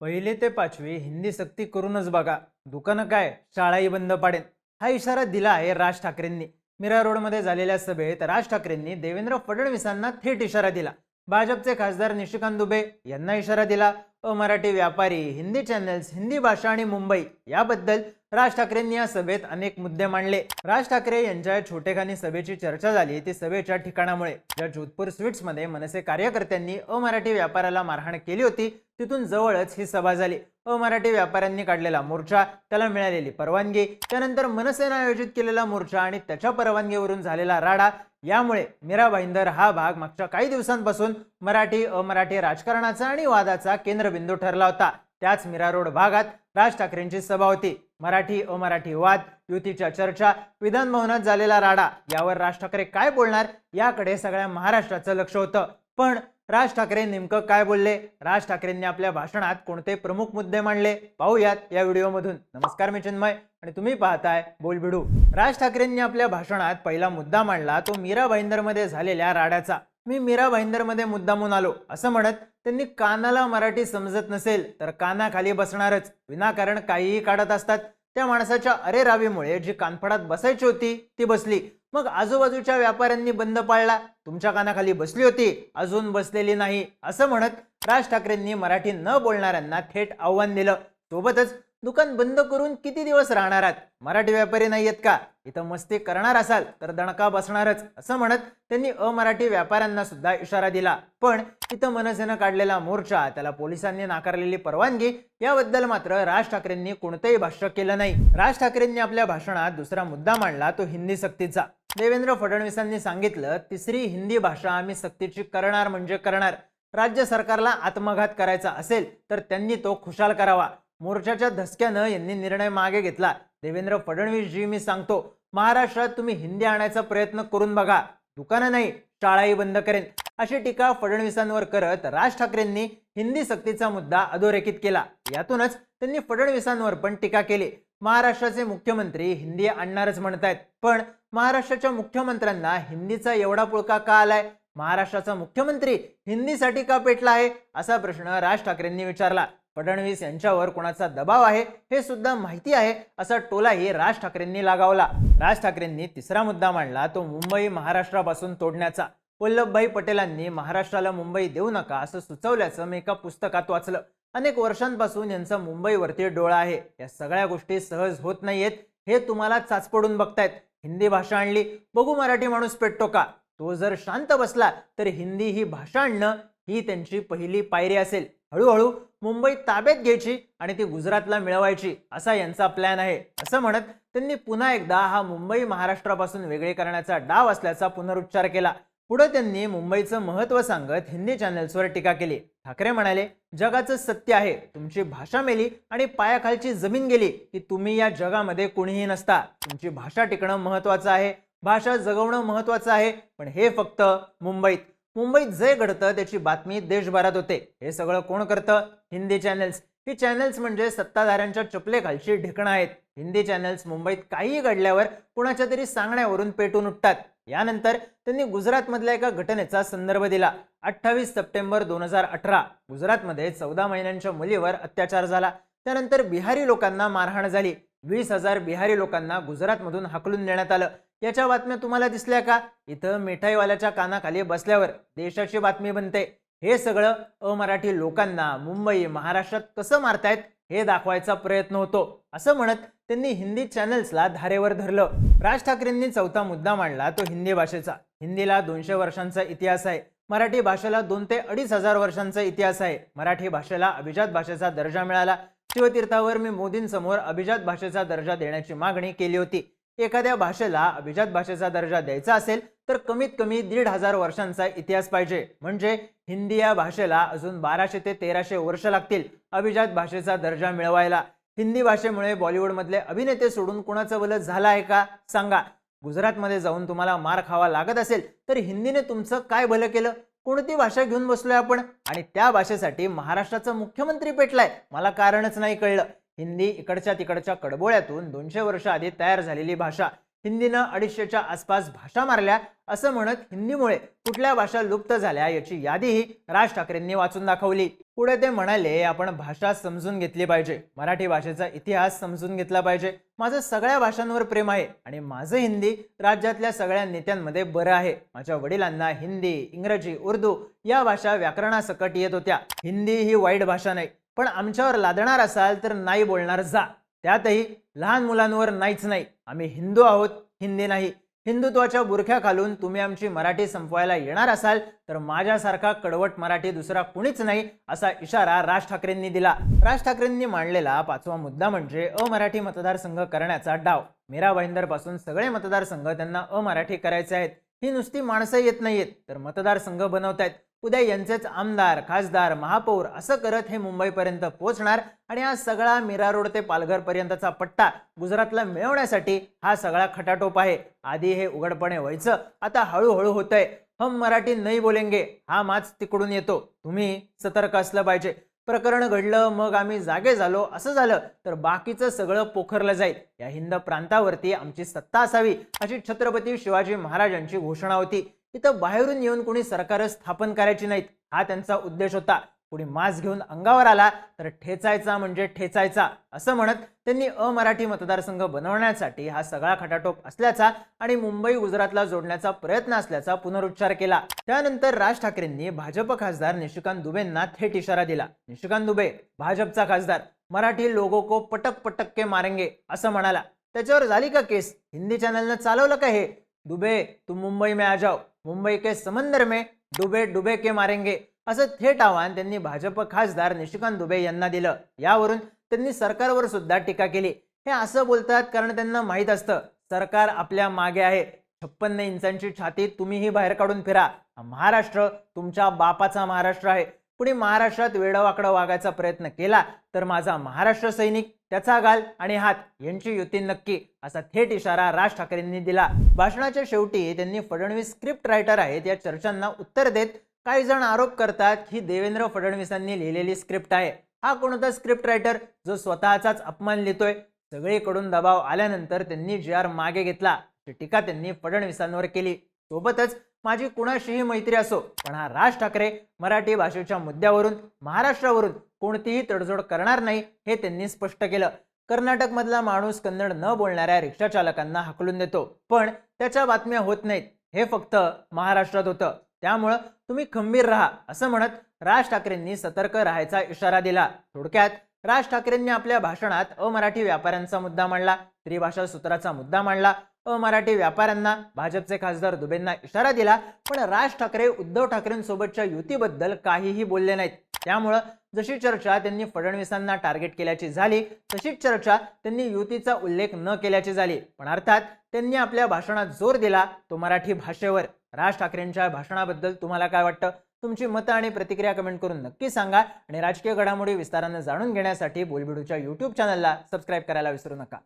पहिली ते पाचवी हिंदी सक्ती करूनच बघा. दुकानं काय? शाळाही बंद पाडेन. हा इशारा दिला आहे राज ठाकरेंनी. मीरा रोडमध्ये झालेल्या सभेत राज ठाकरेंनी देवेंद्र फडणवीसांना थेट इशारा दिला. भाजपचे खासदार निशिकांत दुबे यांना इशारा दिला. अमराठी व्यापारी हिंदी चॅनेल्स हिंदी भाषा आणि मुंबई याबद्दल राज ठाकरेंनी या सभेत अनेक मुद्दे मांडले. राज ठाकरे यांच्या छोटेखानी सभेची चर्चा झाली ती सभेच्या ठिकाणामुळे. ज्या जोधपूर स्वीट्समध्ये मनसे कार्यकर्त्यांनी अमराठी व्यापाराला मारहाण केली होती तिथून जवळच ही सभा झाली. अमराठी व्यापाऱ्यांनी काढलेला मोर्चा त्याला मिळालेली परवानगी त्यानंतर मनसेनं आयोजित केलेला मोर्चा आणि त्याच्या परवानगीवरून झालेला राडा यामुळे मीरा भाईंदर हा भाग मागच्या काही दिवसांपासून मराठी अमराठी राजकारणाचा आणि वादाचा केंद्रबिंदू ठरला होता. त्याच मीरा रोड भागात राज ठाकरेंची सभा होती. मराठी अमराठी वाद युतीच्या चर्चा विधान भवनात झालेला राडा यावर राज ठाकरे काय बोलणार? याकडे सगळ्या महाराष्ट्राचं लक्ष होतं. पण राज ठाकरे नेमकं काय बोलले? राज ठाकरेंनी आपल्या भाषणात कोणते प्रमुख मुद्दे मांडले? पाहूयात या व्हिडिओमधून. नमस्कार मी चिन्मय आणि तुम्ही पाहताय बोलबिडू. राज ठाकरेंनी आपल्या भाषणात पहिला मुद्दा मांडला तो मीरा भाईंदरमध्ये झालेल्या राड्याचा. मी मीरा भाईंदरमध्ये मुद्दामून आलो. असं म्हणत त्यांनी कानाला मराठी समजत नसेल तर कानाखाली बसणारच. विनाकारण काहीही काढत असतात. त्या माणसाच्या अरे रावीमुळे जी कानफडात बसायची होती ती बसली. मग आजूबाजूच्या व्यापाऱ्यांनी बंद पाळला. तुमच्या कानाखाली बसली होती. अजून बसलेली नाही असं म्हणत राज ठाकरेंनी मराठी न बोलणाऱ्यांना थेट आव्हान दिलं. सोबतच दुकान बंद करून किती दिवस राहणार आहात? मराठी व्यापारी नाही आहेत का? इथं मस्ती करणार असाल तर दणका बसणारच असं म्हणत त्यांनी अमराठी व्यापाऱ्यांना सुद्धा इशारा दिला. पण इथं मनसेनं काढलेला मोर्चा त्याला पोलिसांनी नाकारलेली परवानगी याबद्दल मात्र राज ठाकरेंनी कोणतंही भाष्य केलं नाही. राज ठाकरेंनी आपल्या भाषणात दुसरा मुद्दा मांडला तो हिंदी सक्तीचा. देवेंद्र फडणवीसांनी सांगितलं तिसरी हिंदी भाषा आम्ही सक्तीची करणार म्हणजे करणार. राज्य सरकारला आत्मघात करायचा असेल तर त्यांनी तो खुशाल करावा. मोर्चाच्या धसक्यानं यांनी निर्णय मागे घेतला. देवेंद्र फडणवीस जी मी सांगतो महाराष्ट्रात तुम्ही हिंदी आणायचा प्रयत्न करून बघा. दुकानं नाही शाळाही बंद करेन. अशी टीका फडणवीसांवर करत राज ठाकरेंनी हिंदी सक्तीचा मुद्दा अधोरेखित केला. यातूनच त्यांनी फडणवीसांवर पण टीका केली. महाराष्ट्राचे मुख्यमंत्री हिंदी आणणारच म्हणतायत. पण महाराष्ट्राच्या मुख्यमंत्र्यांना हिंदीचा एवढा पुळका का आलाय? महाराष्ट्राचा मुख्यमंत्री हिंदीसाठी का पेटला आहे? असा प्रश्न राज ठाकरेंनी विचारला. फडणवीस यांच्यावर कोणाचा दबाव आहे? हे सुद्धा माहिती आहे असा टोलाही राज ठाकरेंनी लागावला. राज ठाकरेंनी तिसरा मुद्दा मांडला तो मुंबई महाराष्ट्रापासून तोडण्याचा. वल्लभभाई पटेलांनी महाराष्ट्राला मुंबई देऊ नका असं सुचवल्याचं मी एका पुस्तकात वाचलं. अनेक वर्षांपासून यांचा मुंबईवरती डोळा आहे. या सगळ्या गोष्टी सहज होत नाहीयेत. हे तुम्हाला चाचपडून बघतायत. हिंदी भाषा आणली बघू मराठी माणूस पेटतो का तो जर शांत बसला तर हिंदी ही भाषा आणणं ही त्यांची पहिली पायरी असेल. हळूहळू मुंबई ताब्यात घ्यायची आणि ती गुजरातला मिळवायची असा यांचा प्लॅन आहे. असं म्हणत त्यांनी पुन्हा एकदा हा मुंबई महाराष्ट्रापासून वेगळे करण्याचा डाव असल्याचा पुनरुच्चार केला. पुढे त्यांनी मुंबईचं महत्त्व सांगत हिंदी चॅनल्सवर टीका केली. ठाकरे म्हणाले जगाचं सत्य आहे. तुमची भाषा मेली आणि पायाखालची जमीन गेली की तुम्ही या जगामध्ये कुणीही नसता. तुमची भाषा टिकणं महत्त्वाचं आहे. भाषा जगवणं महत्त्वाचं आहे. पण हे फक्त मुंबईत. मुंबईत जे घडतं त्याची बातमी देशभरात होते. हे सगळं कोण करतं? हिंदी चॅनल्स. ही चॅनल्स म्हणजे सत्ताधाऱ्यांच्या चपलेखालची ढिकणं आहेत. हिंदी चॅनल्स मुंबईत काहीही घडल्यावर कुणाच्या तरी सांगण्यावरून पेटून उठतात. यानंतर त्यांनी गुजरातमधल्या एका घटनेचा संदर्भ दिला. अठ्ठावीस सप्टेंबर दोन हजार अठरा गुजरातमध्ये चौदा महिन्यांच्या मुलीवर अत्याचार झाला. त्यानंतर बिहारी लोकांना मारहाण झाली. वीस हजार बिहारी लोकांना गुजरातमधून हाकलून देण्यात आलं. याच्या बातम्या तुम्हाला दिसल्या का? इथं मिठाईवाल्याच्या कानाखाली बसल्यावर देशाची बातमी बनते. हे सगळं अमराठी लोकांना मुंबई महाराष्ट्रात कसं मारतायत? हे दाखवायचा प्रयत्न होतो. असं म्हणत त्यांनी हिंदी चॅनल्सला धारेवर धरलं. राज ठाकरेंनी चौथा मुद्दा मांडला तो हिंदी भाषेचा. हिंदीला दोनशे वर्षांचा इतिहास आहे. मराठी भाषेला दोन ते अडीच हजार वर्षांचा इतिहास आहे. मराठी भाषेला अभिजात भाषेचा दर्जा मिळाला. शिवतीर्थावर मी मोदींसमोर अभिजात भाषेचा दर्जा देण्याची मागणी केली होती. एखाद्या भाषेला अभिजात भाषेचा दर्जा द्यायचा असेल तर कमीत कमी दीड हजार वर्षांचा इतिहास पाहिजे. म्हणजे हिंदी या भाषेला अजून बाराशे ते तेराशे वर्ष लागतील अभिजात भाषेचा दर्जा मिळवायला. हिंदी भाषेमुळे बॉलिवूडमधले अभिनेते सोडून कुणाचं भलं झालं आहे का? सांगा. गुजरातमध्ये जाऊन तुम्हाला मार खावा लागत असेल तर हिंदीने तुमचं काय भलं केलं? कोणती भाषा घेऊन बसलोय आपण? आणि त्या भाषेसाठी महाराष्ट्राचा मुख्यमंत्री पेटलाय. मला कारणच नाही कळलं. हिंदी इकडच्या तिकडच्या कडबोळ्यातून दोनशे वर्ष आधी तयार झालेली भाषा. हिंदीनं अडीचशेच्या आसपास भाषा मारल्या असं म्हणत हिंदीमुळे कुठल्या भाषा लुप्त झाल्या याची यादीही राज ठाकरेंनी वाचून दाखवली. पुढे ते म्हणाले आपण भाषा समजून घेतली पाहिजे. मराठी भाषेचा इतिहास समजून घेतला पाहिजे. माझं सगळ्या भाषांवर प्रेम आहे आणि माझं हिंदी राज्यातल्या सगळ्या नेत्यांमध्ये बरं आहे. माझ्या वडिलांना हिंदी इंग्रजी उर्दू या भाषा व्याकरणासकट येत होत्या. हिंदी ही वाईट भाषा नाही. पण आमच्यावर लादणार असाल तर नाही बोलणार जा. त्यातही लहान मुलांवर नाहीच नाही. आम्ही हिंदू आहोत हिंदी नाही. हिंदुत्वाच्या बुरख्या घालून तुम्ही आमची मराठी संपवायला येणार असाल तर माझ्यासारखा कडवट मराठी दुसरा कुणीच नाही असा इशारा राज ठाकरेंनी दिला. राज ठाकरेंनी मांडलेला पाचवा मुद्दा म्हणजे अमराठी मतदारसंघ करण्याचा डाव. मीरा भाईंदरपासून सगळे मतदारसंघ त्यांना अमराठी करायचे आहेत. ही नुसती माणसं येत नाहीयेत. तर मतदारसंघ बनवतायत. उद्या यांचेच आमदार खासदार महापौर असं करत हे मुंबईपर्यंत पोहोचणार आणि हा सगळा मीरा रोड ते पालघर पर्यंतचा पट्टा गुजरातला मिळवण्यासाठी हा सगळा खटाटोप आहे. आधी हे उघडपणे व्हायचं. आता हळूहळू होतंय. हम मराठी नाही बोलेंगे. हा माच तिकडून येतो. तुम्ही सतर्क असलं पाहिजे. प्रकरण घडलं मग आम्ही जागे झालो. असं झालं तर बाकीचं सगळं पोखरलं जाईल. या हिंद प्रांतावरती आमची सत्ता असावी अशी छत्रपती शिवाजी महाराजांची घोषणा होती. इथं बाहेरून येऊन कोणी सरकार स्थापन करायची नाहीत हा त्यांचा उद्देश होता. कुणी मास घेऊन अंगावर आला तर ठेचायचा म्हणजे ठेचायचा असं म्हणत त्यांनी अमराठी मतदारसंघ बनवण्यासाठी हा सगळा खटाटोप असल्याचा आणि मुंबई गुजरातला जोडण्याचा प्रयत्न असल्याचा पुनरुच्चार केला. त्यानंतर राज ठाकरेंनी भाजप खासदार निशिकांत दुबेंना थेट इशारा दिला. निशिकांत दुबे भाजपचा खासदार मराठी लोगो को पटक पटक के मारेंगे असं म्हणाला. त्याच्यावर झाली का केस? हिंदी चॅनलनं चालवलं का हे? दुबे तुम मुंबई में आ जाओ. मुंबई के समंदर में डुबे डुबे के मारेंगे. असं थेट आव्हान त्यांनी भाजप खासदार निशिकांत दुबे यांना दिलं. यावरून त्यांनी सरकारवर सुद्धा टीका केली. हे असं बोलतात कारण त्यांना माहीत असतं सरकार आपल्या मागे आहे. छप्पन्न इंचांची छाती तुम्हीही बाहेर काढून फिरा. महाराष्ट्र तुमच्या बापाचा महाराष्ट्र आहे. कुणी महाराष्ट्रात वेडवाकडं वागायचा प्रयत्न केला तर माझा महाराष्ट्र सैनिक त्याचा गाल आणि हात यांची युती नक्की असा थेट इशारा राज ठाकरेंनी दिला. भाषणाच्या शेवटी त्यांनी फडणवीस स्क्रिप्ट रायटर आहेत या चर्चांना उत्तर देत काही जण आरोप करतात ही देवेंद्र फडणवीसांनी लिहिलेली स्क्रिप्ट आहे. हा कोणता स्क्रिप्ट रायटर? जो स्वतःचाच अपमान लिहितोय. सगळीकडून दबाव आल्यानंतर त्यांनी जी आर मागे घेतला ती टीका त्यांनी फडणवीसांवर केली. सोबतच माझी कुणाशीही मैत्री असो पण हा राज ठाकरे मराठी भाषेच्या मुद्द्यावरून महाराष्ट्रावरून कोणतीही तडजोड करणार नाही हे त्यांनी स्पष्ट केलं. कर्नाटकमधला माणूस कन्नड न बोलणाऱ्या रिक्षा चालकांना हाकलून देतो. पण त्याच्या बातम्या होत नाहीत. हे फक्त महाराष्ट्रात होतं. त्यामुळं तुम्ही खंबीर राहा असं म्हणत राज ठाकरेंनी सतर्क राहायचा इशारा दिला. थोडक्यात राज ठाकरेंनी आपल्या भाषणात अमराठी व्यापाऱ्यांचा मुद्दा मांडला त्रिभाषा सूत्राचा मुद्दा मांडला अमराठी व्यापाऱ्यांना भाजपचे खासदार दुबेंना इशारा दिला पण राज ठाकरे उद्धव ठाकरेंसोबतच्या युतीबद्दल काहीही बोलले नाहीत. त्यामुळं जशी चर्चा त्यांनी फडणवीसांना टार्गेट केल्याची झाली तशीच चर्चा त्यांनी युतीचा उल्लेख न केल्याची झाली. पण अर्थात त्यांनी आपल्या भाषणात जोर दिला तो मराठी भाषेवर. राज ठाकरेंच्या भाषणाबद्दल तुम्हाला काय वाटतं? तुमची मतं आणि प्रतिक्रिया कमेंट करून नक्की सांगा आणि राजकीय घडामोडी विस्तारानं जाणून घेण्यासाठी बोलबिडूच्या यूट्यूब चॅनलला सबस्क्राईब करायला विसरू नका.